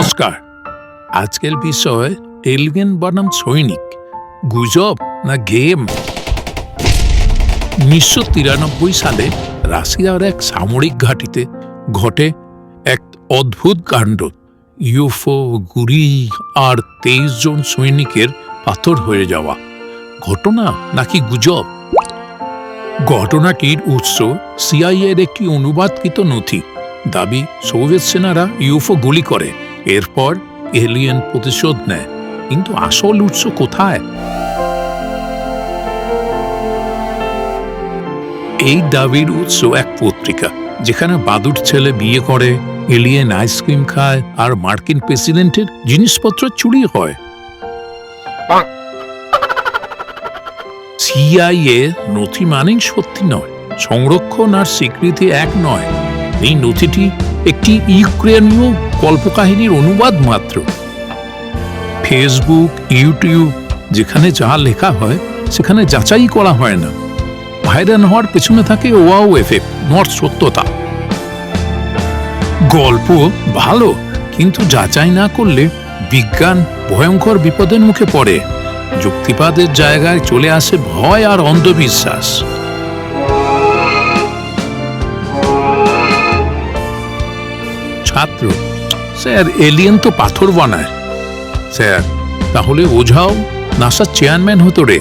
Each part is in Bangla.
নমস্কার। আজকের বিষয় এলিয়েন বনাম সৈনিক, গুজব না গেম? উনিশশো তিরানব্বই সালে রাশিয়ার এক সামরিক ঘাঁটিতে ঘটে এক অদ্ভুত কাণ্ড। ইউফো গুরি আর তেইশ জন সৈনিকের পাথর হয়ে যাওয়া। ঘটনা নাকি গুজব? ঘটনাটির উৎস সিআইএর একটি অনুবাদকৃত নথি। দাবি, সোভিয়েত সেনারা ইউফো গুলি করে। এরপর এলিয়েন প্রতিশোধ নেয়। কিন্তু আসল উৎস কোথায়? এই দাবির উৎস এক পত্রিকা, যেখানে বাদুর ছেলে বিয়ে করে, এলিয়েন আইসক্রিম খায় আর মার্কিন প্রেসিডেন্টের জিনিসপত্র চুরি হয়। সিআইএ নথি মানেই সত্যি নয়, সংরক্ষণ আর স্বীকৃতি এক নয়। এই নথিটি একটি ইউক্রেনীয় কল্পকাহিনীর অনুবাদ মাত্র। ফেসবুক ইউটিউব যেখানে যা লেখা হয়, সেখানে যাচাই করা হয় না। ভাইরাল হওয়ার পেছনে থাকে ওয়াও এফেক্ট নট সত্যতা। গল্প ভালো, কিন্তু যাচাই না করলে বিজ্ঞান ভয়ঙ্কর বিপদের মুখে পড়ে। যুক্তিবাদের জায়গায় চলে আসে ভয় আর অন্ধবিশ্বাস। ছাত্র স্যার এলিয়েন তো পাথর বানায়। স্যার, তাহলে ওঝাও নাসার চেয়ারম্যান হতো রে।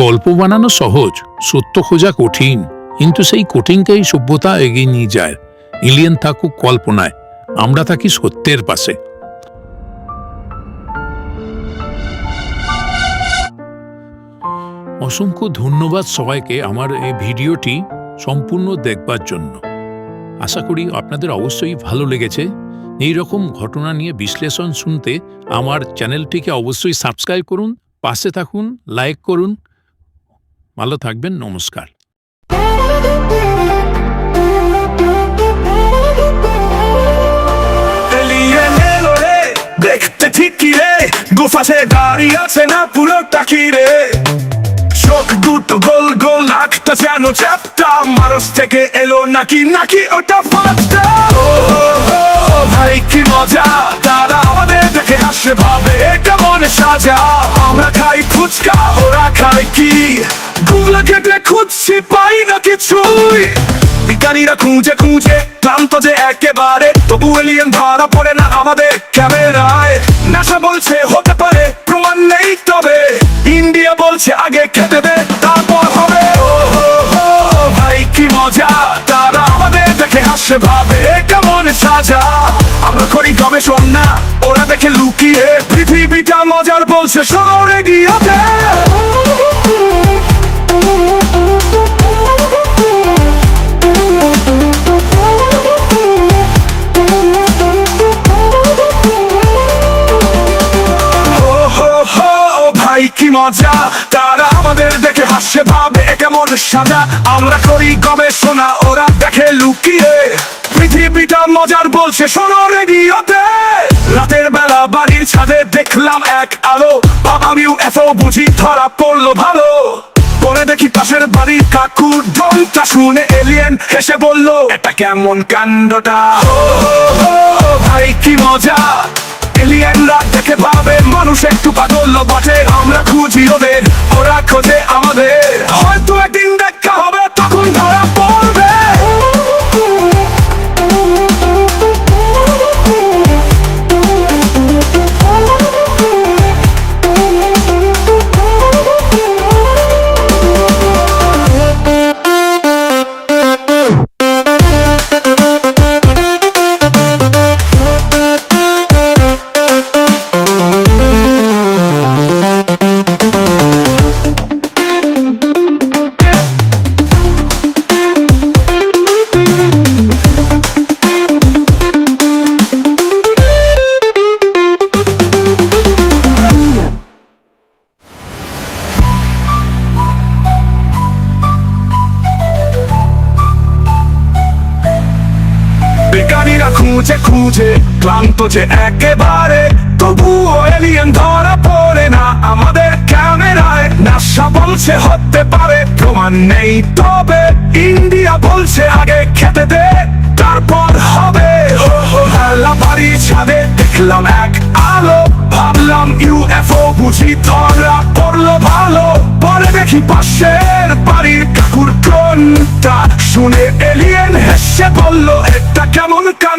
গল্প বানানো সহজ, সত্য খোঁজা কঠিন, কিন্তু সেই কঠিনকেই সভ্যতা এগিয়ে নিয়ে যায়। এলিয়েন থাকুক কল্পনায়, আমরা থাকি সত্যের পাশে। অসংখ্য ধন্যবাদ সবাইকে আমার এই ভিডিওটি সম্পূর্ণ দেখবার জন্য। আশা করি আপনাদের অবশ্যই ভালো লেগেছে। এই রকম ঘটনা নিয়ে বিশ্লেষণ শুনতে আমার চ্যানেলটিকে অবশ্যই সাবস্ক্রাইব করুন, পাশে থাকুন, লাইক করুন। ভালো থাকবেন, নমস্কার। দেখতে ঠিকই রে। গুফাসে দাঁড়িয়ে আছে না পুরো দুটো গোল গোল নাকটা যেন চ্যাপটা। মানুষ থেকে এলো নাকি নাকি ওটা ভাই, কি মজা। তারা আমাদের দেখে হাসে, ভাবে, এটা মনে সাজা। আমরা খাই ফুচকা, ওরা খায় কি? গুগলা কেটে খুঁজছি, পাই না কিছুই। বিজ্ঞানীরা খুঁজে খুঁজে, ক্লান্ত যে একেবারে। তবু এলিয়েন ধরা পড়ে না আমাদের ক্যামেরায়। নাসা বলছে, হতে পারে, প্রমাণ নেই তবে। ইন্ডিয়া বলছে, আগে খেতে দে। হাসে ভাবে কেমন সাজা? আমরা করি গবেষণা, ওরা দেখে লুকিয়ে পৃথিবীটা মজার বলছে, শহরে ভাই, কি মজা। তারা আমাদের দেখে হাসে, ভাবে কেমন সাজা। আমরা করি গবেষণা, ওরা দেখে পৃথিবীটা মজার বলছে, শোনো রেডিওতে। রাতের বেলা বাড়ির ছাদে দেখলাম এক আলো। আমিও এত বুঝি ধরা পড়ল ভালো। পরে দেখি পাশের বাড়ির কাকুর ঢোলটা শুনে এলিয়েন হেসে বলল, এটা কেমন কাণ্ডটা? ভাই, কি মজা। এলিয়েনরা দেখে পাবে, মানুষ একটু পাগল, বটে, আমরা খুঁজি ওদের। খুঁজে খুঁজে, ক্লান্ত যে একেবারে, তবুও এলিয়েন ধরা পড়ে না আমাদের ক্যামেরায়। নাসা বলছে হতে পারে, প্রমাণ নেই তবে ইন্ডিয়া বলছে আগে খেতে দে, তারপর হবে। হেলা বাড়ি ছাদে দেখলাম এক আলো, ভাবলাম ইউএফও বুঝি ধরা পড়ল ভালো। পরে দেখি পাশের বাড়ির কাকুর কোনটা শুনে এলিয়েন হেসে বলল, এটা কেমন কাণ্ডটা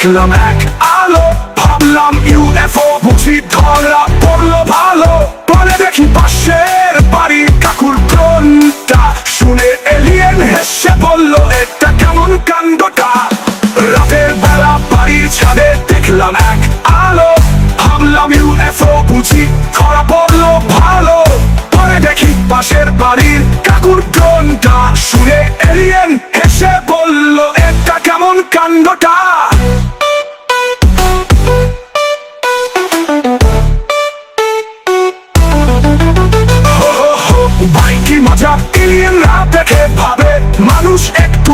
দেখলাম এক আলো, ভাবলাম ইউএফও বুঝি ধরা পড়ল ভালো। পরে দেখি পাশের বাড়ির কাকুর কোনটা শুনে এলিয়েন হেসে বলল, এটা কেমন কাণ্ডটা? রাতের বেলা বাড়ির ছাদে দেখলাম এক আলো, ভাবলাম ইউএফও বুঝি ধরা পড়ল ভালো। পরে দেখি পাশের বাড়ির কাকুর ড্রোনটা। শুনে এলিয়েন হেসে বলল, এটা কেমন কাণ্ডটা? ভাবে মানুষ একটু